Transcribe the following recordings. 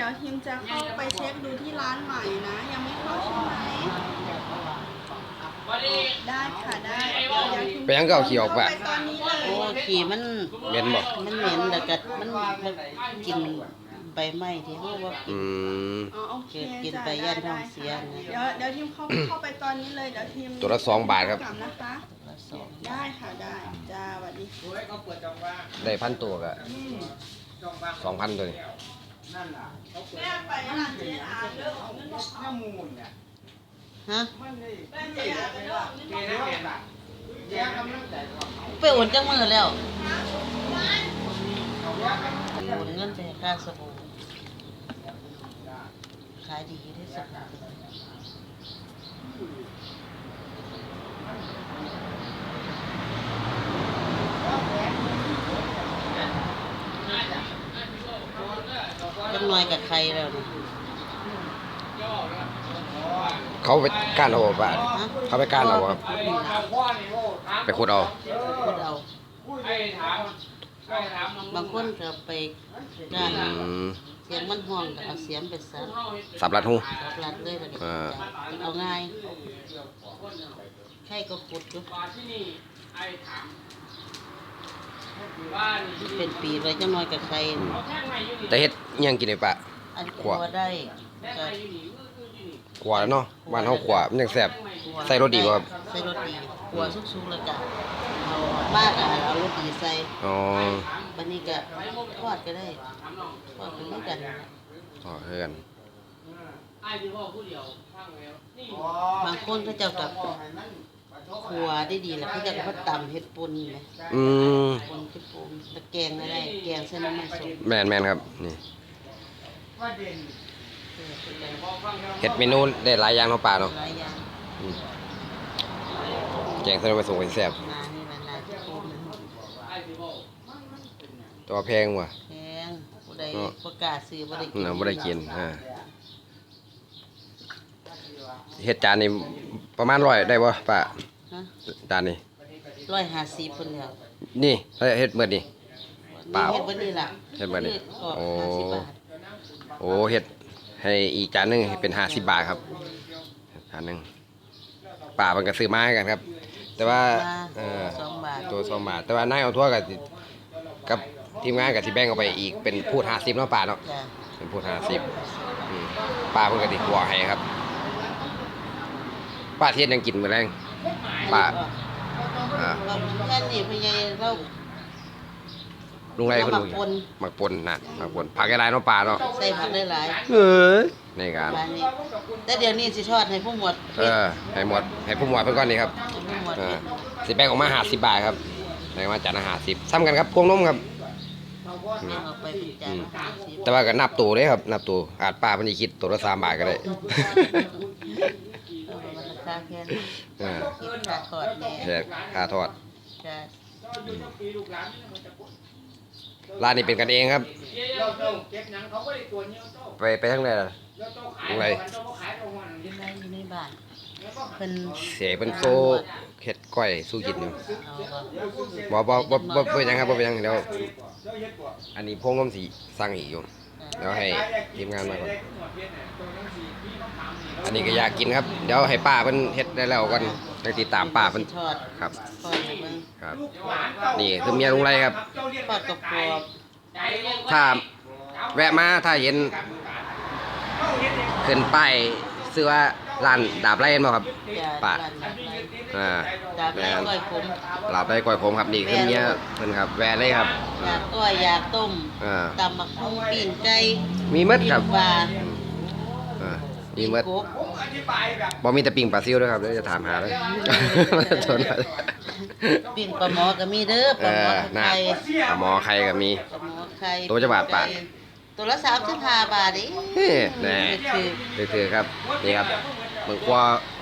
ดี๋ยวทีมจะเข้าไปเช็คดูที่ร้านใหม่นะ ยังไม่เข้าใช่ไหมได้ค่ะได้เดี๋ยวเดี๋ยวทีมไปยังก็เอาขี้ออกปะเข้ไปตอนนี้เลยโอ้ขี่มันเหม็นบ่มันเหม็นแล้วก็มันมันกินใบไม้ที่เขาว่ากิอืน มอ๋อโอเคเกิดกินจ้ะไปย่านได้ท้องเสียนะ เดี๋ยวเดี๋ยวทีมเข้าเข้าไปตอนนี้เลยเดี๋ยวทีมตัวละสองบาทครับ กลันะคะ ละสองได้ค่ะได้จ้าสวัสดีได้พันตัวก็สองพันตัวนี่ แม่ไปร้านเจ๊อาเรื่องของเงินบอกเขาฮะแม่เจ๊อาไปเรื่องของเงินบอกเขาไปโอนจังมือแล้วโอนเงินไปให้ค่าสบู่ขายดีที่สุดจัง อยกับใครแล้วนะเขาไปก้านเอาบ่ปะเขาไปก้านเอาบ่ครับไปขุดเอาพูดเอา บางคนก็ไปงานอืมเสียงมันห้องก็เอาเสียงไปซับสับลัดหู สับรัดเลยแล้วก็อ่า เอาง่ายใครก็ขุดอยู่ เป็นปีไปจังหน่อยกับใครแต่เฮ็ดอิหยังกินได้ปะ อันขขัววได้ก็ขวาแล้วเนาะบ้านเฮาขวามันยังแซ่บขัวใส่รสดีบ่ครับ ใส่รสดีขัวสุกๆแล้วก็เอามากอะเอารสดีใส่อ๋อบันนี้ก็ทอดก็ได้ทอดเป็นด้วยกันนั่นแหละต่อเฮือนบางคนเขาเจ้ากับ ขัวได้ดีแล้วเขาเจะก็ตำเฮ็ดปุ่นไหมอืมปุ่นเฮ็ดปุ่นตะแกงอะไรแกงเส้นน้ำมันสดแม่นแม่นครับนี่เออเป็นไงเฮ็ดเมนูได้หลายอย่างเนาะป่าเนาะหลายอย่างอืมแกงเส้นไปส่งไปแซ่บนานี่ละนาที่ปุ่นแตัวาแพงว่ะแพงผู้ใดเนาะประกล้าศซื้อบ่ได้กินน่ะบ่ได้กินอ่าเฮ็ดจานนี้ ประมาณ100ได้บ่ป้าฮะจานนี้ ร้อยห้าสิบคนแล้วนี่เฮ็ดเบิดนี่ เปล่าเฮ็ดบ่นี่ล่ะเฮ็ดบ่นี่ก็โอ้ ห้าสิบบาทโอ้เฮ็ดให้อีกจานหนึงเป็น50บาทครับจานหนึงป้าเพิ่นก็ซื้อมาให้กันครับ แต่ว่าเออสองบาทตัวสองบาทแต่ว่านายเอาทั่วกับกับทีมงานกับที่แบ่งออกไปอีกเป็นพูดห้าสิบเนาะป่าเนาะ จ้ะเป็นพูดห้าสิบป้าเพิ่นก็ติหัวให้ครับ ป้าเทียนยังกินมื้อแรงป้าอ่าเราแค่นี้พี่ใหญ่เราลุงไรเพิ่นเอาลุมางปนหมักปนน่ะหมักปนผักหลายๆเนาะป้าเนาะใส่ผักได้หลายเอ้ยในการร้านนี้แต่เดี๋ยวนี้สิทอดให้ผู้หมวดเออให้หมดให้ผู้หมวดเพิ่นก่อนนี่ครับให้ผู้หมวดเอเฮ็ดอสิแบ่งออกมา50บาทครับแบ่งมาจานละ50ซ้ำกันครับพวงนมครับแบ่งออกไปเป็นจานละห้าสิบแต่ว่าก็นับตัวเด้ครับ นับตัวอาจป้าเพิ่นสิคิดตัวละ3บาทก็ได้ เอามาราคาแค่นี้เออคิดค่าทอดแหน่แค่ค่าทอด จ้ะร้านนี้เป็นกันเองครับเราต้องเก็บหนังเขาก็ได้ตัวเนี้ยเจ้าไปไปทางไหนล่ะเราต้องขายตรงไหนเจ้าก็ขายตรงวันนี้ได้อยู่ในบ้านแล้วก็เพิ่นเสียเป็นโซเฮ็ดก้อยสู้กินอยู่เอาบ่บ่บ่บ่บ่บ่เป็นหยังครับบ่เป็นหยังเดี๋ยวเจ้าเฮ็ดกว่าอันนี้พงน้ำสีสั่งอีกอยู่เดี๋ยวให้ทีมงานมาก่อน อันนี้ก็อยากกินครับ เดี๋ยวให้ป้าเพิ่นเฮ็ดได้แล้วก่อนไปติดตามป้าเพิ่นทอดครับ ทอดให้เบิ่งครับ นี่คือเมียลุงไรครับ ทอดกรอบถ้าแวะมาถ้าเห็นขึ้นป้ายชื่อว่าร้านดาบไร่เห็นบ่ครับๆจ้ะปะร้านดาบไร่อ่าดาบไร่ก้อยขมลาบไร่ก้อยขมครับนี่คือเมียเพิ่นครับ แวะเลยครับ อยากก้อยอยากต้มอ่า ตำบักหุ่งปิ้งไก่มีหมดครับปิ้งปลา อ่ามีหมดกบบ่มีแต่ปิ่งปลาซิวด้วยครับเดี๋ยวจะถามหาเลยมันจะชนมาปิ้งปลาหมอก็มีเด้อปเอลาหมออน่าไข่ปลาหมอไข่ก็มีปลาหมอไข่ตัวจะบาทปะตัวละ35บาทเองเฮ้แน่คือนี่คือครับนี่ครับเบิ่งครัว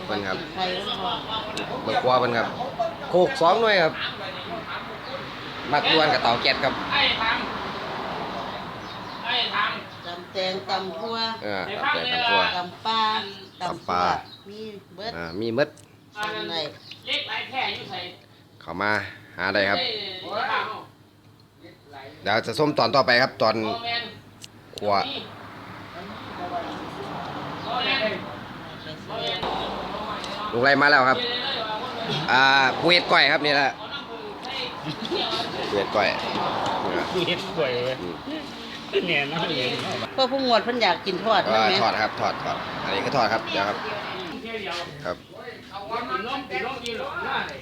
เพิ่นครับไข่มันหอมเบิ่งครัวเพิ่นครับโคกสองหน่วยครับมักดวนกับเตาแก๊สครับไอ้ทำไอ้ท ตำแตงตำทั่วเออตำแกงตำตัวตำปลาตำปลา มีเบิดอ่ามีหมดำอันนั้นไหนเล็กหลายแค่อยู่ใส่เข้ามาหาได้ครับเอ้ยโอ้ยเอาเดี๋ยวจะส้มตอนต่อไปครับ ตอนโอ้แมนครัวนี่คลุงไรมาแล้วครับ อ่าปูเห็ดก้อยครับนี่แหละปูเห็ดก้อยนี่ล่ะเฮ็ดกล้วยเว้ย เนี่ยน้ำเหนียวเพื่อผู้หมวดเพิ่นอยากกินทอดก็ใช่ไหมทอดครับทอดทอดอันนี้ก็ทอดครับเดี๋ยวครับครับน้องน้องกินหรอหน้าเลย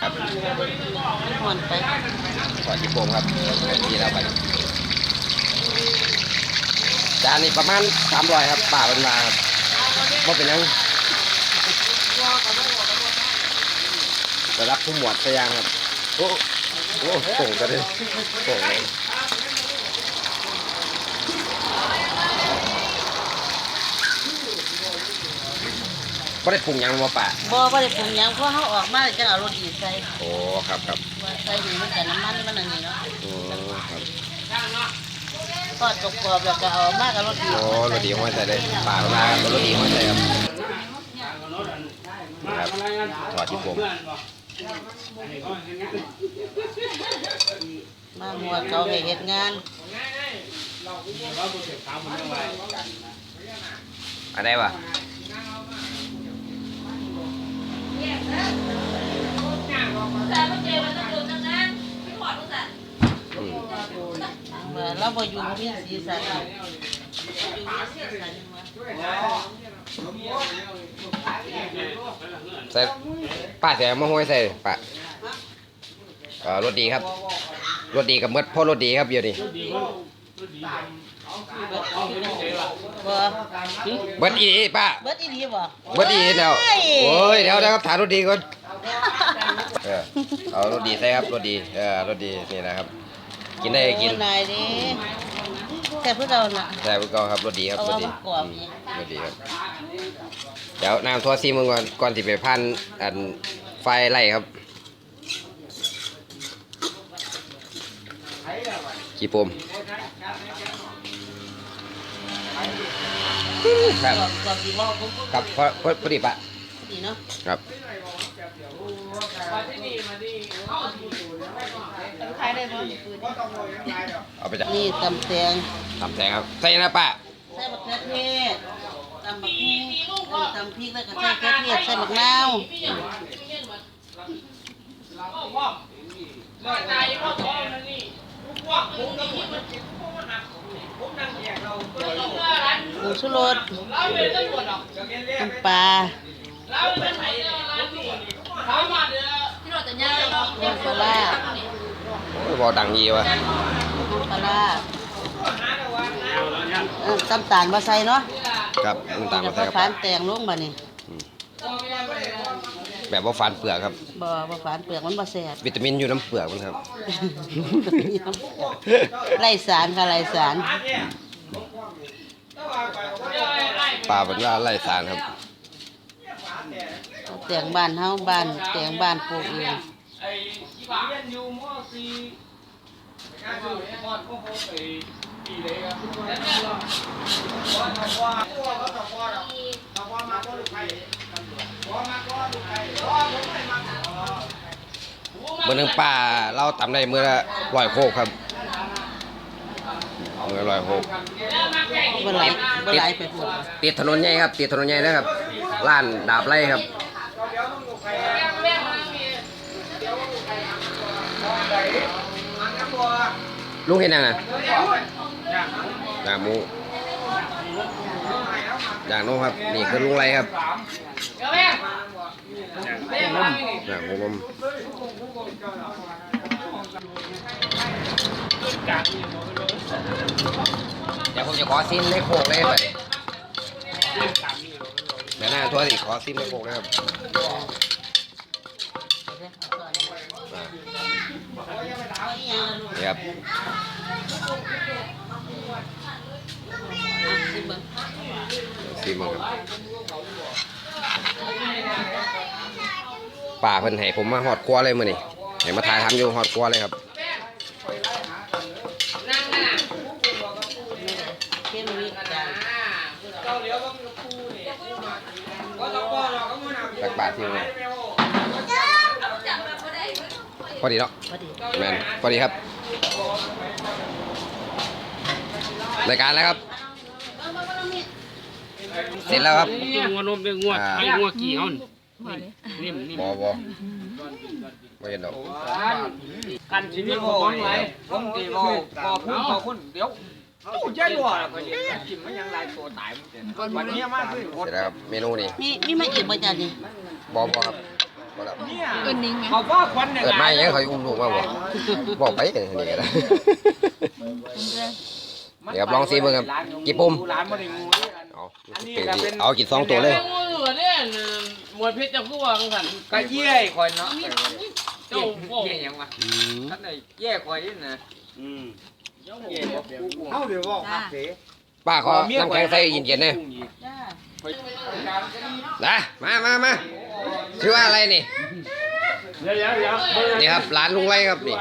ครับหวนไปทอดญี่ปุ่นครับนี่แล้วไปจานนี้ประมาณสามร้อยครับป่าเป็นมาครับว่าเป็นหยังระดับผู้หมวดสยางครับโอ้โอ้โป่งก็ได้โป่งเลยก็ได้ปรุงหยังมาป่าบ่บ่ได้ปรุงหยังเพราะเฮาออกมาจังเอารสดีใส่โอ้ครับครับว่าใส่นี่มันก็น้ำมันมันอันนี้เนาะอืมครับทอดกรอบๆแล้วก็เอามากับรสดีโอ้รสดีห้อยใส่เลยป่าเวลารสดีห้อยใส่ครับครับถอดที่ผม มาหมวดเขาให้เฮ็ดงานอะไรวะแต่เมื่อกี้มันต้องดูจังนั้นไม่หอดรู้จักอืมเมื่อเราบ่อยู่มีสีสันอยู่มีสีสันมา ใส่ป้าใส่มะห้อยใส่ป้าเอ่อรสดีครับรสดีกับเมดพ่อรสดีครับเดี๋ยวนี้บ่เบิดอีป้าเบิดอีหลีบ่เบิดอีแล้วโอ้ยเดี๋ยวเดี๋ยวครับถามรสดีก่อนเออเอารสดีใส่ครับรสดีเออรสดีนี่นะครับ กินได้ก็กินนายดิ แต่พวกเราน่ะใส่พวกเราครับรสดีครับเอารสว่าดีมันกรอบนี่อืมรสดีครับ เดี๋ยวน้ำทัวซีมึงก่อนก่อนที่ไปพันอันไฟไล่ครับกี่ปมครับกรอบกรอบดีบ่ผมครับพอพอพอดีปะดีเนาะ ครับ ขายได้บ่เอาไปจากนี่ตำแตงทำแสงครับใส่นะป้าใส่มะเขือเทศตำบักหุ่งตำพริกแล้วก็ใส่มะเขือเทศใส่มะนาวว่าตายพ่อท้องนั่นนี่พวกผมกับผมมันผมมันหักผมนั่งแยกเราเพื่อนเราผงชูรสเราเป็นตำรวจหรอกน้ำปลาเราเป็นไหนร้านนี่ถามมาเด้อพี่หนวดจะย่างเนาะน้ำปลาร้า โอ้ยบอดังยีวะน้ำปลาร้าเออตำตาลมาใส่เนาะครับน้ำตาลแล้วมาก็ใส่ครับฝานแตงลงบัดนี้แบบว่าฟันเปลือกครับบ่บ่ฝานเปลือกมันบ่แซ่บวิตามินอยู่น้ำเปลือกมันครับไร้สารค่ะไร้สารปลาเป็นว่าไล่สารครับแตงบ้านเฮาบ้านแตงบ้านปลูกเอง ไอ้ที่บ้านอยู่ม .4 งานอยู่มอดก็โหไปปีเลยครับเมื่อหนึงป้าเราตำได้เมื่อละร้อยโคกครับเมื่อร้อยโคกบ่ไหลบ่ไหลไปพุ่นติดถนนใหญ่ครับติดถนนใหญ่นะครับร้านดาบไร่ครับ ลุงเห็นยังไงย่างหมูย่างนุ่มครับ นี่คือลุงไรครับย่างหมูมเดี๋ยวผมจะขอซิมในโคกเลยไปเดี๋ยวหน้าทัวร์สิขอซิมในโคกเลยครับอ่า นี่ครับซีมังครับป่าเพิ่นให้ผมมาหอดครัวเลยมื้อนี้ให้มาถ่ายทำอยู่หอดครัวเลยครับตักบาทที่ไม่ได้ พอดีเนาะพอดีแมนพอดีครับรายการแล้วครับ เสร็จแล้วครับงัวนมเป็นงัวไอ้งัวกี่เฮานิ่มนิ่มบอบอไม่เห็นดอกกันชีวิตของมันไรผมตีบ่พอพูดพอคุณเดี๋ยวตู้ใจรัวแล้วก็ยังกินมันยังลายตัวตายมันเจ็บวันนี้มากขึ้นเสร็จแล้วครับเมนูนี้มีมีมาอีกบ่จ้ะนี่บอบอครับ บอแล้วเนี่ยเอินนิ่งไหมเขาว่าควันเนี่ยเกิดมาอย่างนี้เขาอุ้มลูกมาบ่บอกไปนี่ก็ได้เดี๋ยวลองซิเบิ่งครับกี่ปุ่มร้านบ่ได้งูด้วยกันเอาเอากินสองตัวเลยงูอยู่เนี่ยมวยเพชรจะคือว่าสั่นก็เยี่ยคอยเนาะเจ้าเยี่ยยังวะอืมท่านไหนเยี่ยคอยนี่นะอืมเยี่ยบ่กูกูเอาเดี๋ยวบอกครับเสป้าขอน้ำแข็งใส่เย็นๆเนี่ยจ้านะมามามา ชื่อว่าอะไรนี่เดี๋ยวเดี๋ยวเดี๋ยวนี่ครับร้านลุงไรครับนี่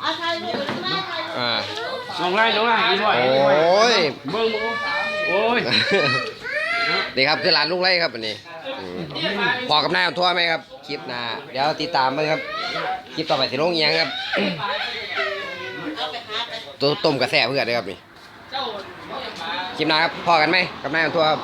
เอาถ่ายรูปไว้นะถ่ายรูปอ่าลงไล่ลงไล่อีกหน่อยโอ้ยเบิ่งบ่โอ้ยนี่ครับคือร้านลุงไรครับอันนี้อืมพอกับนายเอาทั่วไหมครับคลิปหน้าเดี๋ยวติดตามเลยครับคลิปต่อไปสิลงอิหยังครับเอาไปหาไปตัวต้มกระแสเพื่อนเลยครับนี่คลิปหน้าครับพอกันไหมกับนายเอาทั่วครับ